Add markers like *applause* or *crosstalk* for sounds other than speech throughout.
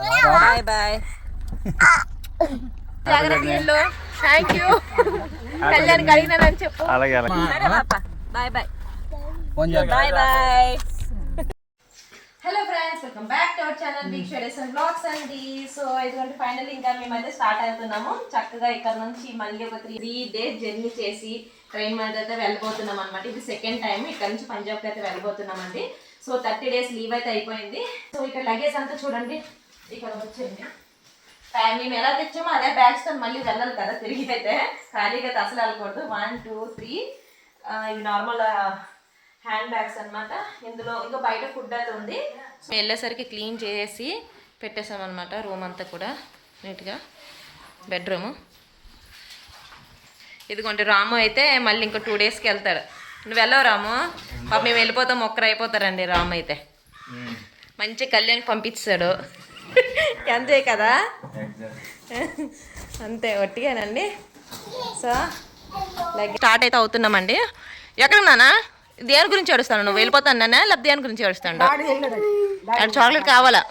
Bye bye thank you Kalyan అడిగినానని చెప్పు. అలాగే అలాగే. సరే పాప? Bye bye bye bye hello friends welcome back to our channel big shades and blogs అండి so ఇదిగోండి ఫైనల్ ఇంకా మేమైతే స్టార్ట్ అవుతున్నాము. చక్కగా ఇక్కడ నుంచి మళ్ళీ ఒక త్రీ డేస్ జర్నీ చేసి ట్రైన్ మీద అయితే వెళ్ళిపోతున్నాం అనమాట ఇది సెకండ్ టైం ఇక్కడ నుంచి పంజాబ్కి అయితే వెళ్ళిపోతున్నామండి సో థర్టీ డేస్ లీవ్ అయితే అయిపోయింది. సో ఇక్కడ లగేజ్ అంతా చూడండి. ఇక్కడ వచ్చింది మేము ఎలా తెచ్చామో అదే బ్యాగ్స్తో మళ్ళీ వెళ్ళాలి కదా తిరిగి అయితే. ఖాళీగా అయితే అసలు వెళ్ళకూడదు. వన్ టూ త్రీ ఇవి నార్మల్ హ్యాండ్ బ్యాగ్స్ అన్నమాట. ఇందులో ఇంకా బయట ఫుడ్ అయితే ఉంది. వెళ్ళేసరికి క్లీన్ చేసి పెట్టేసాం అనమాట రూమ్ అంతా కూడా. నీట్గా బెడ్రూమ్ ఇదిగోండి రాము అయితే మళ్ళీ ఇంకో టూ డేస్కి వెళ్తాడు. నువ్వు వెళ్ళవు రాము? పాప మేము వెళ్ళిపోతాం ఒక్కరు అయిపోతారండి రాము అయితే. మంచి కళ్యాణ్ పంపించాడు *laughs* అంతే కదా? అంతే ఒట్టిగానండి. సో లైక్ స్టార్ట్ అయితే అవుతున్నామండి. ఎక్కడ నానా దేని గురించి ఏడుస్తాను నువ్వు? వెళ్ళిపోతాను నాన్న లేకపోతే దేని గురించి ఏడుస్తాడు అండ్ చాక్లెట్ కావాలా?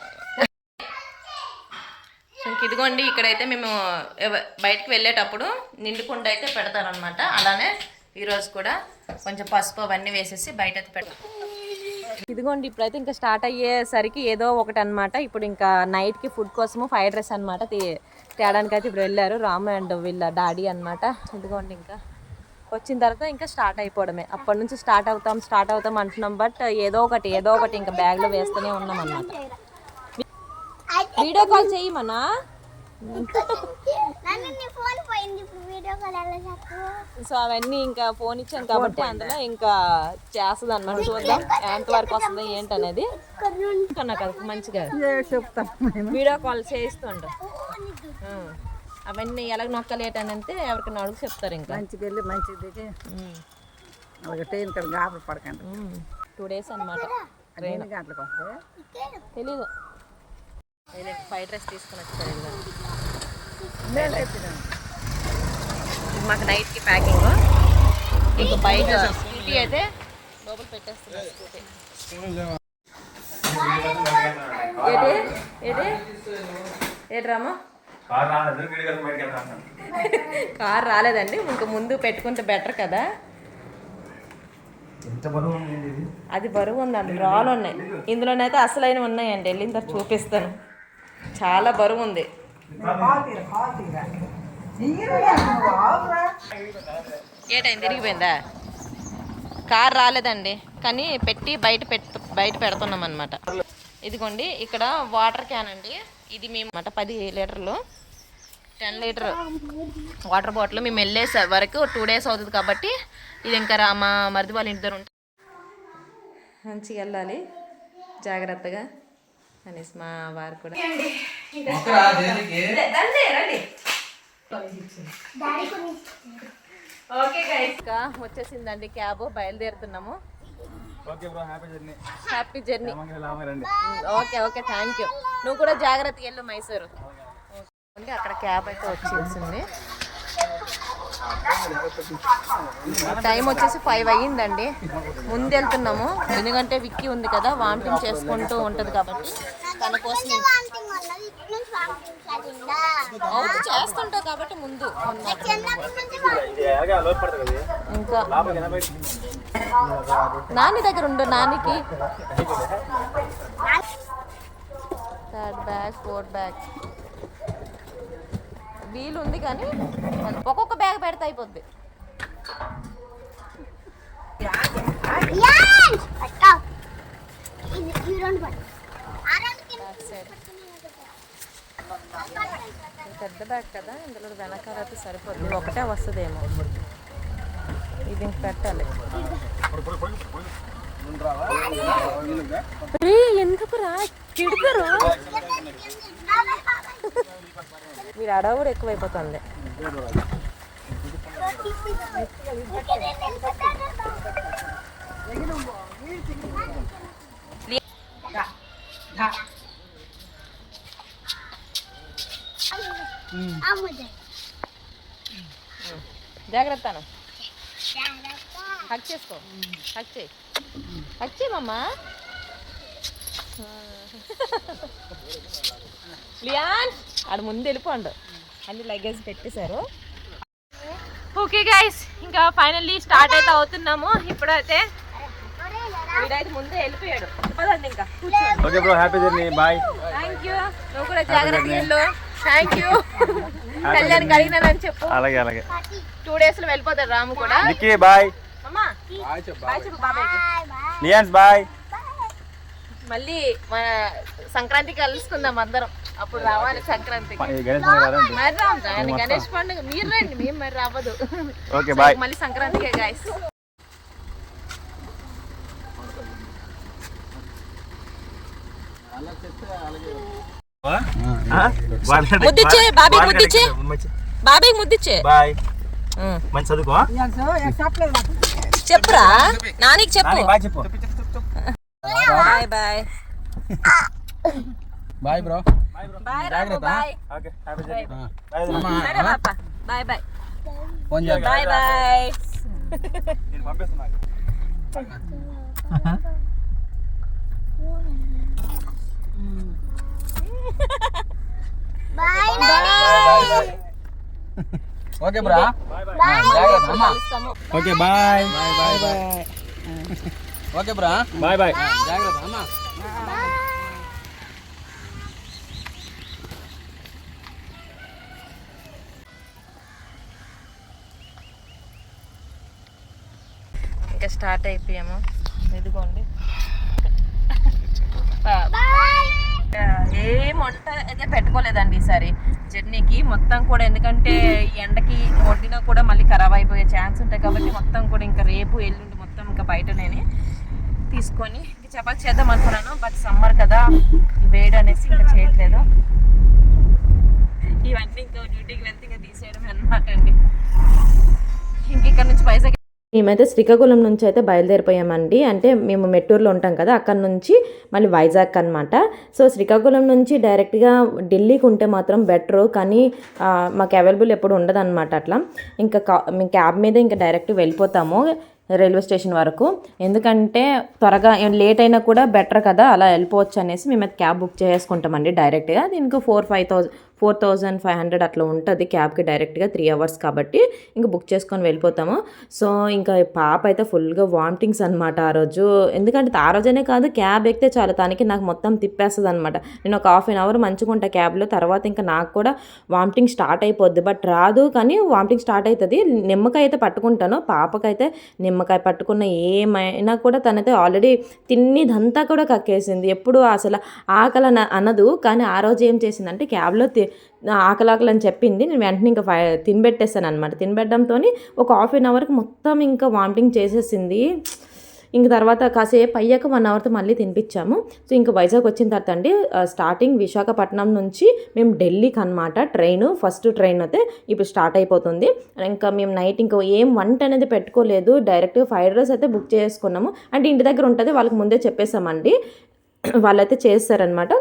ఇదిగోండి ఇక్కడైతే మేము బయటికి వెళ్ళేటప్పుడు నిండుకుండా అయితే పెడతారనమాట అలానే ఈరోజు కూడా కొంచెం పసుపు అవన్నీ వేసేసి బయట అయితే పెడతాం. ఇదిగోండి ఇప్పుడైతే ఇంకా స్టార్ట్ అయ్యేసరికి ఏదో ఒకటి అనమాట ఇప్పుడు ఇంకా నైట్కి ఫుడ్ కోసము ఫ్రైడ్ రైస్ అనమాట తేడానికి అయితే ఇప్పుడు వెళ్ళారు. రాము అండ్ వీళ్ళ డాడీ అనమాట ఇదిగోండి ఇంకా. వచ్చిన తర్వాత ఇంకా స్టార్ట్ అయిపోవడమే. అప్పటి నుంచి స్టార్ట్ అవుతాం స్టార్ట్ అవుతాం అంటున్నాం. బట్ ఏదో ఒకటి ఏదో ఒకటి ఇంకా బ్యాగ్లో వేస్తూనే ఉన్నాం అనమాట వీడియో కాల్ చేయమన్నా? సో అవన్నీ ఇంకా ఫోన్ ఇచ్చాం కాబట్టి అందులో ఇంకా చేస్తుంది అనమాట చూద్దాం. ఎంతవరకు వస్తుంది ఏంటనేది. ఇంకా నాకు అది మంచిగా వీడియో కాల్ చేయిస్తుండ. అవన్నీ ఎలా నొక్కలు ఏంటనంటే ఎవరికైనా అడుగు చెప్తారు ఇంకా. మంచిగా వెళ్ళి మంచిగా దిగి. అలాగే ట్రైన్ గాబరు పడకండి. టూ డేస్ అనమాట ఎన్ని గంటలకు వస్తే? తెలీదు. ఫ్రైడ్ రైస్ తీసుకుని వచ్చారు ఇలా. నేను చెప్పినాను ఇది మాకు నైట్కి ప్యాకింగ్. ఇంకా బయట స్కూటీ అయితే లోపల స్కూటీ. రామా? కార్ రాలేదండి ఇంకా ముందు పెట్టుకుంటే బెటర్ కదా. ఎంత బరువు ఉంది ఇది? అది బరువు ఉందండి రాళ్ళు ఉన్నాయి. ఇందులోనైతే అసలైన ఉన్నాయండి వెళ్ళిన తర్వాత చూపిస్తాను. చాలా బరువు ఉంది. ఏటైంది? తిరిగిపోయిందా? కార్ రాలేదండి. కానీ పెట్టి బయట పెట్ట బయట పెడుతున్నాం అనమాట ఇదిగోండి ఇక్కడ వాటర్ క్యాన్ అండి. ఇది మేము అన్నమాట పది లీటర్లు. టెన్ లీటర్ వాటర్ బాటిల్ మేము వెళ్ళేసే వరకు టూ డేస్ అవుతుంది కాబట్టి ఇది ఇంకా రా మా మరిది వాళ్ళ ఇంటి దగ్గర ఉంటుంది మంచిగా వెళ్ళాలి. జాగ్రత్తగా అనేసి మా వారు కూడా. ఓకే గైస్ వచ్చేసిందండి cab బయలుదేరుతున్నాము. Happy journey. Okay okay thank you నువ్వు కూడా జాగ్రత్తగా వెళ్ళు మైసూరు. అంటే అక్కడ క్యాబ్ అయితే వచ్చేసింది. టైం వచ్చేసి ఫైవ్ అయ్యిందండి. ముందు వెళ్తున్నాము. ఎందుకంటే విక్కీ ఉంది కదా వామిటింగ్ చేసుకుంటూ ఉంటుంది కాబట్టి తన కోసం అవును చేస్తుంటావు కాబట్టి ముందు. ఇంకా నాని దగ్గర ఉండు నానికి. థర్డ్ బ్యాగ్ ఫోర్త్ బ్యాగ్ వీలు ఉంది కానీ ఒక్కొక్క బ్యాగ్ పెడితే అయిపోద్ది. యాన్ పెద్ద బ్యాగ్ కదా ఇందులో వెనకాల అయితే సరిపోద్ది. ఒకటే వస్తుందేమో. ఇది పెట్టాలి. ఎందుకు ఎందుకురా? తిడతారు వీడు అడవుడు ఎక్కువైపోతుంది. అమ్ముదే జాగ్రత్త హక్ చేసుకో. హక్ చేయి. హక్ చేయమమ్మా లియాన్ ఆడ ముందు వెళ్ళిపోండు అన్ని లగేజ్ పెట్టేశారు. ఓకే గైస్ ఇంకా ఫైనల్లీ స్టార్ట్ అయితే అవుతున్నాము. ఇప్పుడైతే వీడైతే ముందే వెళ్ళిపోయాడు. పదండి ఇంకా. Okay bro happy journey bye thank you నువ్వు కూడా జాగ్రత్త థ్యాంక్ యూ కళ్యాణ్ అడిగినానని చెప్పు. అలాగే అలాగే. టూ డేస్లో వెళ్ళిపోతాడు రాము కూడా. నిక్కీ బాయ్. నియాన్స్ బాయ్. మళ్ళీ మన సంక్రాంతికి కలుసుకుందాం అందరం. అప్పుడు రావాలి సంక్రాంతికి. గణేష్ పండుగ రాదండి. మరి రాము గణేష్ పండుగ మీరు రండి మేము మరి రావద్దు. Okay bye. మళ్ళీ సంక్రాంతికే గాయస్ ముద్దిచ్చే, బాబీకి ముద్దిచ్చే. బాబాయ్ ముద్దిచ్చే. బాయ్. మంచి చదువుకో. చెప్పురా. నానికి చెప్పు. బాయ్ చెప్పు. Bye bye. Bye bro. Bye Ramu bye. Okay happy journey సరే పాప bye bye phone bye bye నేను పంపిస్తున్నా. Bye okay bro okay bye bye bye bye okay bro bye bye జాగ్రత్త అమ్మా ఇంకా స్టార్ట్ అయిపోయాము. ఇదిగోండి. ఏం వంట అయితే పెట్టుకోలేదండి ఈసారి. జర్నీకి మొత్తం కూడా ఎందుకంటే ఈ ఎండకి వండినా కూడా మళ్ళీ ఖరాబ్ అయిపోయే ఛాన్స్ ఉంటాయి కాబట్టి మొత్తం కూడా ఇంకా రేపు ఎల్లుండి మొత్తం ఇంకా బయటనే తీసుకొని ఇంకా చపాతి చేద్దాం అనుకున్నాను. బట్ సమ్మర్ కదా వేడి అనేసి ఇంకా చేయట్లేదు. ఇవన్నీ ఇంకా డ్యూటీకి వెళ్తే ఇంకా తీసేయడం అనమాట అండి. ఇంక ఇక్కడ నుంచి వైజాగ్ మేమైతే శ్రీకాకుళం నుంచి అయితే బయలుదేరిపోయామండి. అంటే మేము మెట్టూరులో ఉంటాం కదా అక్కడ నుంచి మళ్ళీ వైజాగ్ అనమాట సో శ్రీకాకుళం నుంచి డైరెక్ట్గా ఢిల్లీకి ఉంటే మాత్రం బెటర్ కానీ మాకు అవైలబుల్ ఎప్పుడు ఉండదు అనమాట అట్లా. ఇంకా కా మేము క్యాబ్ మీద ఇంకా డైరెక్ట్ వెళ్ళిపోతాము రైల్వే స్టేషన్ వరకు. ఎందుకంటే త్వరగా లేట్ అయినా కూడా బెటర్ కదా అలా వెళ్ళిపోవచ్చు అనేసి మేమైతే క్యాబ్ బుక్ చేసుకుంటామండి డైరెక్ట్గా. దీనికి four five thousand four thousand five hundred అట్లా ఉంటుంది క్యాబ్కి డైరెక్ట్గా త్రీ అవర్స్ కాబట్టి ఇంకా బుక్ చేసుకొని వెళ్ళిపోతాము. సో ఇంకా పాప అయితే ఫుల్గా వామిటింగ్స్ అనమాట ఆ రోజు. ఎందుకంటే ఆ రోజనే కాదు క్యాబ్ ఎక్కితే చాలు తనకి నాకు మొత్తం తిప్పేస్తుంది అనమాట నేను ఒక హాఫ్ అన్ అవర్ మంచిగా క్యాబ్లో తర్వాత ఇంకా నాకు కూడా వామిటింగ్ స్టార్ట్ అయిపోద్ది. బట్ రాదు కానీ వామిటింగ్ స్టార్ట్ అవుతుంది నిమ్మకాయ అయితే పట్టుకుంటాను. పాపకైతే నిమ్మకాయ పట్టుకున్న ఏమైనా కూడా తనైతే ఆల్రెడీ తిన్నిదంతా కూడా కక్కేసింది. ఎప్పుడు అసలు ఆకలి అన- అనదు. కానీ ఆ రోజు ఏం చేసిందంటే క్యాబ్లో ఆకలాకలని అని చెప్పింది. నేను వెంటనే ఇంకా ఫై తినబెట్టేసాను అనమాట తినబెట్టడంతో ఒక హాఫ్ అన్ అవర్కి మొత్తం ఇంకా వామిటింగ్ చేసేసింది. ఇంక తర్వాత కాసేపు అయ్యాక వన్ అవర్తో మళ్ళీ తినిపించాము. సో ఇంకా వైజాగ్ వచ్చిన తర్వాత అండి స్టార్టింగ్ విశాఖపట్నం నుంచి మేము ఢిల్లీకి అనమాట ట్రైన్ ఫస్ట్ ట్రైన్ అయితే ఇప్పుడు స్టార్ట్ అయిపోతుంది. ఇంకా మేము నైట్ ఇంకా ఏం వంట అనేది పెట్టుకోలేదు. డైరెక్ట్గా ఫ్రైడ్ రైస్ అయితే బుక్ చేసుకున్నాము. అంటే ఇంటి దగ్గర ఉంటుంది వాళ్ళకి ముందే చెప్పేసామండి వాళ్ళైతే చేస్తారనమాట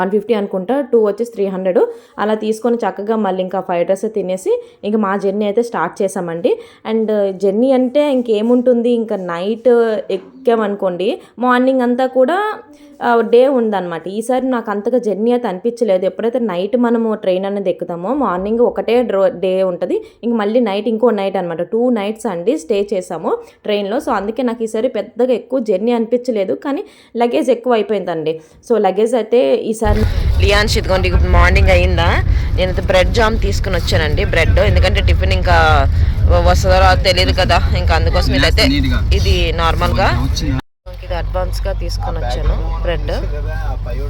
వన్ ఫిఫ్టీ అనుకుంటా టూ వచ్చేసి త్రీ హండ్రెడ్ అలా తీసుకొని చక్కగా మళ్ళీ ఇంకా ఫైవ్ రైస్ తినేసి ఇంకా మా జర్నీ అయితే స్టార్ట్ చేసామండి అండ్ జర్నీ అంటే ఇంకేముంటుంది? ఇంకా నైట్ ఎక్కామనుకోండి మార్నింగ్ అంతా కూడా డే ఉందన్నమాట. ఈసారి నాకు అంతగా జర్నీ అయితే అనిపించలేదు. ఎప్పుడైతే నైట్ మనము ట్రైన్ అనేది ఎక్కుతామో మార్నింగ్ ఒకటే డ్రో డే ఉంటుంది. ఇంక మళ్ళీ నైట్ ఇంకో నైట్ అనమాట టూ నైట్స్ అండి స్టే చేసాము ట్రైన్లో. సో అందుకే నాకు ఈసారి పెద్దగా ఎక్కువ జర్నీ అనిపించలేదు. కానీ లగేజ్ ఎక్కువ అయిపోయిందండి. సో లగేజ్ అయితే ఈసారి లియాన్స్ ఇదిగోండి ఇప్పుడు మార్నింగ్ అయిందా? నేనైతే బ్రెడ్ జామ్ తీసుకుని వచ్చానండి బ్రెడ్. ఎందుకంటే టిఫిన్ ఇంకా వస్తుందో తెలియదు కదా. ఇంకా అందుకోసం ఇదైతే ఇది నార్మల్గా. ఇది అడ్వాన్స్గా తీసుకొని వచ్చాను బ్రెడ్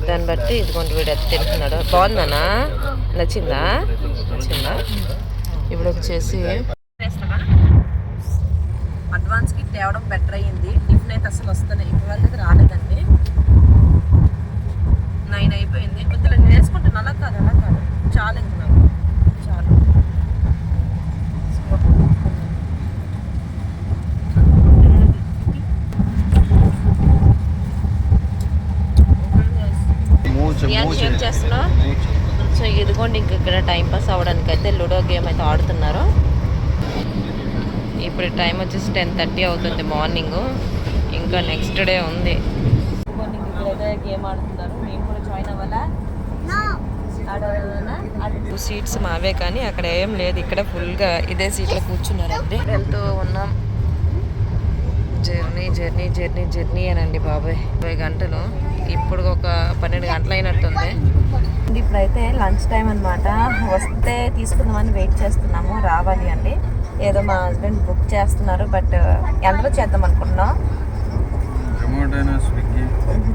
దాన్ని బట్టి ఇదిగోండి వీడు తింటున్నాడు. బాగుందనా నచ్చిందా? నచ్చిందా? ఇప్పుడు వచ్చేసి అడ్వాన్స్కి తేవడం బెటర్ అయ్యింది. టిఫిన్ అయితే అసలు వస్తున్నాయి ఇప్పుడు వరకు రాలేదండి నైన్ అయిపోయింది కొద్దిగా నేను వేసుకుంటాను అలా కాదు అలా కాదు చాలు ఇంక నాకు చాలు ఏం చేస్తున్నావు సో ఇదిగోండి ఇంక ఇక్కడ టైం పాస్ అవ్వడానికి అయితే లూడో గేమ్ అయితే ఆడుతున్నారు. ఇప్పుడు టైం వచ్చేసి టెన్ థర్టీ అవుతుంది మార్నింగ్. ఇంకా నెక్స్ట్ డే ఉంది. ఇక్కడైతే గేమ్ ఆడుతున్నారు మేము కూడా జాయిన్ అవ్వాలా టూ సీట్స్ మావే కానీ అక్కడ ఏం లేదు. ఇక్కడ ఫుల్గా ఇదే సీట్లో కూర్చున్నారండి. వెళ్తూ ఉన్నాం. జర్నీ జర్నీ జర్నీ జర్నీ అనండి బాబాయ్. ఇరవై గంటలు. ఇప్పుడు ఒక పన్నెండు గంటలు అయినట్టుంది ఇప్పుడైతే లంచ్ టైం అన్నమాట. వస్తే తీసుకుందామని వెయిట్ చేస్తున్నాము. రావాలి అండి. ఏదో మా హస్బెండ్ బుక్ చేస్తున్నారు బట్ ఎంతలో చేద్దాం అనుకుంటున్నాం.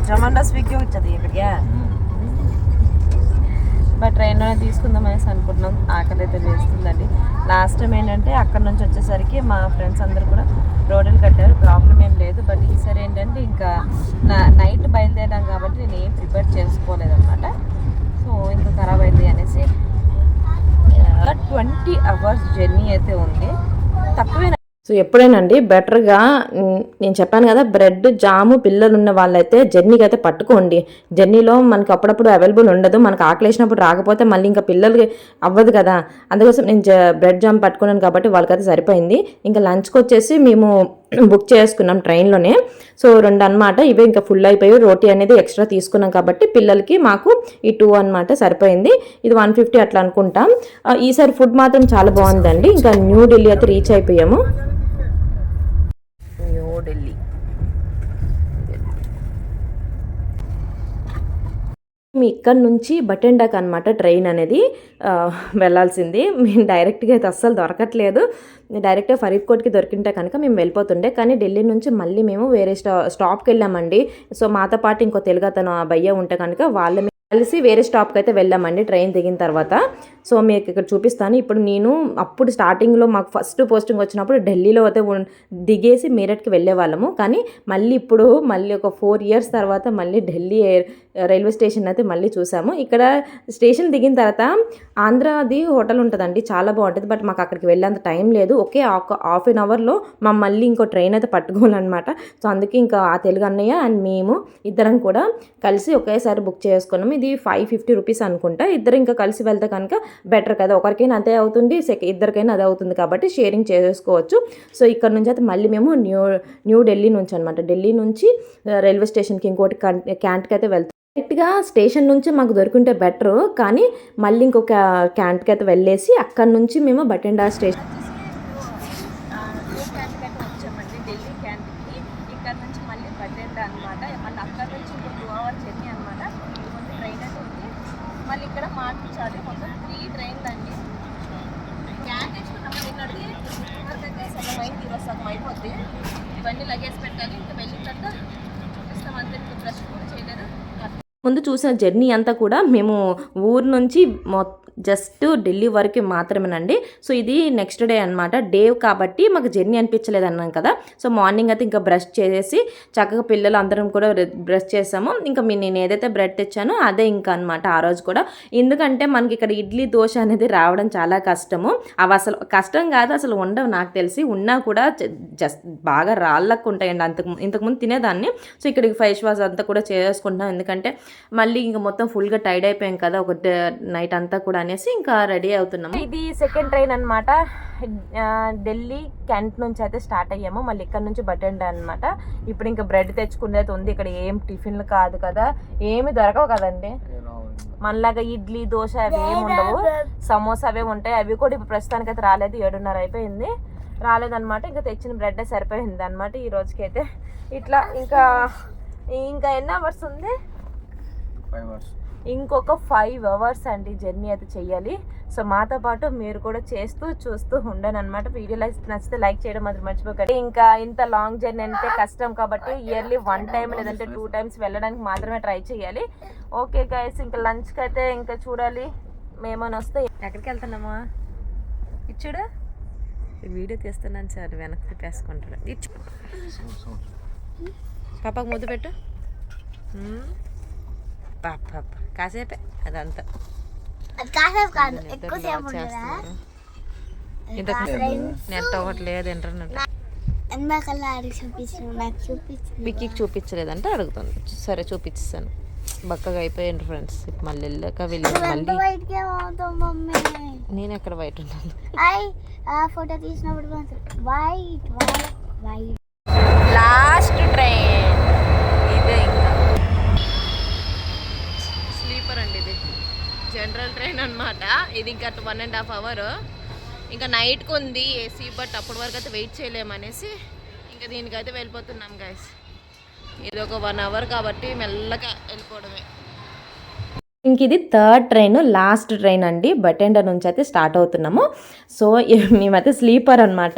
జొమాటో స్విగ్గీ. వచ్చేది ఇక్కడికి బట్ ట్రైన్లోనే తీసుకుందాం అనేసి అనుకుంటున్నాం. ఆకలి అయితే వేస్తుందండి లాస్ట్ టైం ఏంటంటే అక్కడ నుంచి వచ్చేసరికి మా ఫ్రెండ్స్ అందరు కూడా రోడ్లు కట్టారు. ప్రాబ్లం ఏం లేదు. బట్ ఈసారి ఏంటంటే ఇంకా నా నైట్ బయలుదేరాం కాబట్టి నేను ఏం ప్రిపేర్ చేసుకోలేదన్నమాట. సో ఇంకా ఖరాబ్ అవుతాయి అనేసి ట్వంటీ అవర్స్ జర్నీ అయితే ఉంది. తక్కువే సో ఎప్పుడైనండి బెటర్గా నేను చెప్పాను కదా బ్రెడ్ జాము పిల్లలు ఉన్న వాళ్ళైతే జర్నీకి అయితే పట్టుకోండి. జర్నీలో మనకు అప్పుడప్పుడు అవైలబుల్ ఉండదు మనకు ఆకలేసినప్పుడు రాకపోతే మళ్ళీ ఇంకా పిల్లలకి అవ్వదు కదా. అందుకోసం నేను బ్రెడ్ జామ్ పట్టుకున్నాను కాబట్టి వాళ్ళకైతే సరిపోయింది. ఇంకా లంచ్కి వచ్చేసి మేము బుక్ చేసుకున్నాం ట్రైన్లోనే. సో రెండు అన్నమాట ఇవే ఇంకా ఫుల్ అయిపోయి రోటీ అనేది ఎక్స్ట్రా తీసుకున్నాం కాబట్టి పిల్లలకి మాకు ఈ టూ అన్నమాట సరిపోయింది. ఇది వన్ ఫిఫ్టీ అట్లా అనుకుంటాం. ఈసారి ఫుడ్ మాత్రం చాలా బాగుందండి. ఇంకా న్యూ ఢిల్లీ అయితే రీచ్ అయిపోయాము. ఢిల్లీ. మీ ఇక్కడ నుంచి బటెండాక్ అనమాట ట్రైన్ అనేది వెళ్ళాల్సింది. మేము డైరెక్ట్గా అయితే అస్సలు దొరకట్లేదు. డైరెక్ట్గా ఫరీద్కోట్కి దొరికింటే కనుక మేము వెళ్ళిపోతుండే. కానీ ఢిల్లీ నుంచి మళ్ళీ మేము వేరే స్టా స్టాప్కి వెళ్ళామండి. సో మాతో పాటు ఇంకో తెలుగు అతను ఆ భయ్య ఉంటే కనుక వాళ్ళ కలిసి వేరే స్టాప్కి అయితే వెళ్ళామండి ట్రైన్ దిగిన తర్వాత. సో మీకు ఇక్కడ చూపిస్తాను. ఇప్పుడు నేను అప్పుడు స్టార్టింగ్లో మాకు ఫస్ట్ పోస్టింగ్ వచ్చినప్పుడు ఢిల్లీలో అయితే దిగేసి మీరట్కి వెళ్ళే వాళ్ళము కానీ మళ్ళీ ఇప్పుడు మళ్ళీ ఒక ఫోర్ ఇయర్స్ తర్వాత మళ్ళీ ఢిల్లీ రైల్వే స్టేషన్ అయితే మళ్ళీ చూసాము. ఇక్కడ స్టేషన్ దిగిన తర్వాత ఆంధ్రాది హోటల్ ఉంటుందండి చాలా బాగుంటుంది. బట్ మాకు అక్కడికి వెళ్ళేంత టైం లేదు. ఒకే హాఫ్ అన్ అవర్లో మా మళ్ళీ ఇంకో ట్రైన్ అయితే పట్టుకోవాలన్నమాట. సో అందుకే ఇంకా ఆ తెలుగు అన్నయ్య అండ్ మేము ఇద్దరం కూడా కలిసి ఒకేసారి బుక్ చేసుకున్నాం ఇది ఫైవ్ ఫిఫ్టీ రూపీస్ అనుకుంటా. ఇద్దరు ఇంకా కలిసి వెళ్తే కనుక బెటర్ కదా. ఒకరికైనా అదే అవుతుంది సెక ఇద్దరికైనా అది అవుతుంది కాబట్టి షేరింగ్ చేసుకోవచ్చు సో ఇక్కడ నుంచి అయితే మళ్ళీ మేము న్యూ న్యూ ఢిల్లీ నుంచి అనమాట ఢిల్లీ నుంచి రైల్వే స్టేషన్కి ఇంకోటి క్యాంట్కి అయితే వెళ్తాం. డైరెక్ట్గా స్టేషన్ నుంచి మాకు దొరికింటే బెటర్ కానీ మళ్ళీ ఇంకొక క్యాంట్కి అయితే వెళ్ళేసి అక్కడ నుంచి మేము బటెండా స్టేషన్ వచ్చామండి ఢిల్లీ క్యాంటీన్కి ఇక్కడ నుంచి మళ్ళీ బటెండా అనమాట మళ్ళీ అక్కడ నుంచి ఇంకో టూ అవర్ జర్నీ అనమాట ఇదిగోండి ట్రైన్ అయితే ఉంది మళ్ళీ ఇక్కడ మార్చాలి మొత్తం త్రీ ట్రైన్లు అండి క్యాన్ తెచ్చుకున్నాం నిన్నటి వరకైతే సగం అయింది ఈరోజు సగం అయిపోద్ది ఇవన్నీ లగేజ్ పెట్టాలి ఇంకా వెళ్ళిన తర్వాత చూపిస్తాం అంతే ఇంకా బ్రష్ కూడా చేయలేదు ముందు చూసిన జర్నీ అంతా కూడా మేము ఊరు నుంచి మొత్తం జస్ట్ ఢిల్లీ వరకు మాత్రమేనండి. సో ఇది నెక్స్ట్ డే అనమాట డే కాబట్టి మాకు జర్నీ అనిపించలేదు అన్నాం కదా. సో మార్నింగ్ అయితే ఇంకా బ్రష్ చేసేసి చక్కగా పిల్లలు అందరం కూడా బ్రష్ చేసాము. ఇంకా మీ నేను ఏదైతే బ్రెడ్ తెచ్చానో అదే ఇంకా అనమాట ఆ రోజు కూడా. ఎందుకంటే మనకి ఇక్కడ ఇడ్లీ దోశ అనేది రావడం చాలా కష్టము. అవి అసలు కష్టం కాదు అసలు ఉండవు నాకు తెలిసి. ఉన్నా కూడా జస్ట్ బాగా రాళ్ళకు ఉంటాయండి. అంతకు ఇంతకుముందు తినేదాన్ని. సో ఇక్కడికి ఫేస్ వాష్ అంతా కూడా చేసుకుంటున్నాం ఎందుకంటే మళ్ళీ ఇంకా మొత్తం ఫుల్గా టైడ్ అయిపోయాం కదా. ఒక నైట్ అంతా కూడా అనేసి ఇంకా రెడీ అవుతున్నాము. ఇది సెకండ్ ట్రైన్ అనమాట ఢిల్లీ క్యాంట్ నుంచి అయితే స్టార్ట్ అయ్యాము. మళ్ళీ ఇక్కడ నుంచి బటెండా అనమాట ఇప్పుడు ఇంకా బ్రెడ్ తెచ్చుకునేది ఉంది. ఇక్కడ ఏం టిఫిన్లు కాదు కదా. ఏమి దొరకవు కదండి. మనలాగా ఇడ్లీ దోశ అవి ఏమి ఉండవు. సమోసా అవే ఉంటాయి. అవి కూడా ఇప్పుడు ప్రస్తుతానికి అయితే రాలేదు. ఏడున్నర అయిపోయింది. రాలేదన్నమాట. ఇంకా తెచ్చిన బ్రెడ్ సరిపోయింది అనమాట ఈ రోజుకైతే. ఇట్లా ఇంకా ఇంకా ఎన్ని అవర్స్ ఉంది? ఫైవ్ అవర్స్ ఇంకొక ఫైవ్ అవర్స్ అండి జర్నీ అయితే చెయ్యాలి. సో మాతో పాటు మీరు కూడా చేస్తూ చూస్తూ ఉండను అనమాట వీడియో లైక్ నచ్చితే లైక్ చేయడం మాత్రం మర్చిపోకండి. ఇంకా ఇంత లాంగ్ జర్నీ అంటే కష్టం కాబట్టి ఇయర్లీ వన్ టైం లేదంటే టూ టైమ్స్ వెళ్ళడానికి మాత్రమే ట్రై చేయాలి ఓకే గైస్ ఇంకా లంచ్కి అయితే ఇంకా చూడాలి. మేమని వస్తే ఎక్కడికి వెళ్తున్నామా? ఇచ్చుడు వీడియో తీస్తున్నాను సార్ వెనక్కి తిప్పేసుకుంటాడు ఇచ్చు పాపకు ముద్దు పెట్టు. పాప కాసేపే. అదంతా. ఇంతకు నెట్ ఒకటి లేదు ఇంటర్నెట్ విక్కీకి చూపించలేదంటే అడుగుతుంది. సరే చూపించాను బక్కగా అయిపోయింది ఫ్రెండ్స్. మళ్ళీ వెళ్ళాక వెళ్ళి మళ్ళీ నేను ఎక్కడ బయట ఉన్నాను ఫోటో తీసినప్పుడు వైట్ వైట్ లాస్ట్ ట్రైన్ ఇదే ఇంకా స్లీపర్ అండి ఇది జనరల్ ట్రైన్ అన్నమాట. ఇది ఇంకా వన్ అండ్ హాఫ్ అవర్ ఇంకా నైట్కి ఉంది ఏసీ బట్ అప్పటి వరకు అయితే వెయిట్ చేయలేమనేసి ఇంకా దీనికైతే వెళ్ళిపోతున్నాం గైస్ ఇది ఒక వన్ అవర్ కాబట్టి మెల్లగా వెళ్ళిపోవడమే. ఇంక ఇది థర్డ్ ట్రైన్ లాస్ట్ ట్రైన్ అండి. బటెండర్ నుంచి అయితే స్టార్ట్ అవుతున్నాము. సో మేమైతే స్లీపర్ అనమాట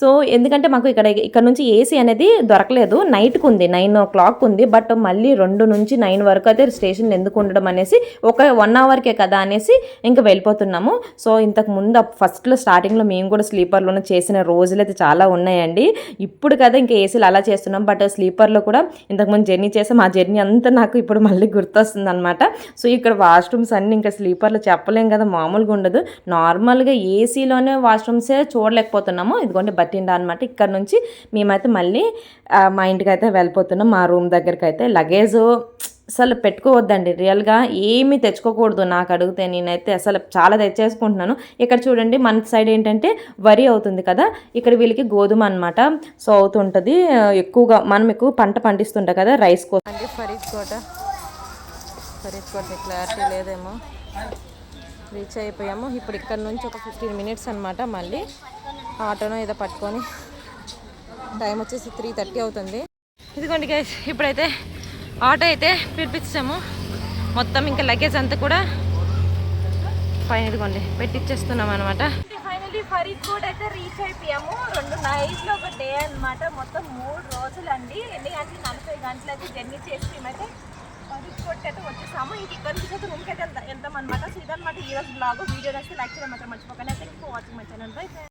సో ఎందుకంటే మాకు ఇక్కడ ఇక్కడ నుంచి ఏసీ అనేది దొరకలేదు. నైట్కి ఉంది నైన్ ఓ క్లాక్ ఉంది. బట్ మళ్ళీ రెండు నుంచి నైన్ వరకు అయితే స్టేషన్ ఎందుకు ఉండడం అనేసి ఒక వన్ అవర్కే కదా అనేసి ఇంకా వెళ్ళిపోతున్నాము. సో ఇంతకు ముందు ఫస్ట్లో స్టార్టింగ్లో మేము కూడా స్లీపర్లోనే చేసిన రోజులు అయితే చాలా ఉన్నాయండి. ఇప్పుడు కదా ఇంకా ఏసీలు అలా చేస్తున్నాం. బట్ స్లీపర్లో కూడా ఇంతకుముందు జర్నీ చేసాం. ఆ జర్నీ అంతా నాకు ఇప్పుడు మళ్ళీ గుర్తొస్తుంది అనమాట సో ఇక్కడ వాష్రూమ్స్ అన్నీ ఇంకా స్లీపర్లు చెప్పలేం కదా మామూలుగా ఉండదు. నార్మల్గా ఏసీలోనే వాష్రూమ్సే చూడలేకపోతున్నాము. ఇదిగోండి బట్టిండా అనమాట ఇక్కడ నుంచి మేమైతే మళ్ళీ మా ఇంటికి అయితే వెళ్ళిపోతున్నాం. మా రూమ్ దగ్గరికి అయితే లగేజ్ అసలు పెట్టుకోవద్దండి. రియల్గా ఏమీ తెచ్చుకోకూడదు నాకు అడిగితే. నేనైతే అసలు చాలా తెచ్చేసుకుంటున్నాను. ఇక్కడ చూడండి మన సైడ్ ఏంటంటే వరి అవుతుంది కదా ఇక్కడ వీళ్ళకి గోధుమ అనమాట సో అవుతుంటుంది. ఎక్కువగా మనం ఎక్కువ పంట పండిస్తుంటాం కదా రైస్ కోసం. అంటే కోట. ఫరీద్కోట్ క్లారిటీ లేదేమో. రీచ్ అయిపోయాము. ఇప్పుడు ఇక్కడ నుంచి ఒక ఫిఫ్టీన్ మినిట్స్ అనమాట మళ్ళీ. ఆటోనో ఏదో పట్టుకొని టైం వచ్చేసి త్రీ థర్టీ అవుతుంది. ఇదిగోండి గైస్ ఇప్పుడైతే ఆటో అయితే పిలిపించాము. మొత్తం ఇంకా లగేజ్ అంతా కూడా ఫైన్ ఇదిగోండి పెట్టిచ్చేస్తున్నాం అనమాట ఫైనలీ ఫరీద్ కోట్ అయితే రీచ్ అయిపోయాము. రెండు నైట్లో ఒక డే అన్నమాట. మొత్తం మూడు రోజులు అండి ఎన్ని గంటలు? నలభై గంటలు అయితే జర్నీ చేసి మేమైతే ఫరీద్ అయితే వచ్చేసాము. ఇంక ఇక్కడ నుంచి అయితే రూమ్కి అయితే వెళ్తాం వెళ్తాం అనమాట సో ఇదనమాట ఈ రోజు బ్లాగ్ వీడియో నచ్చితే లైక్ చేయడం మాత్రం మర్చిపోకండి. Thank for watching my channel bye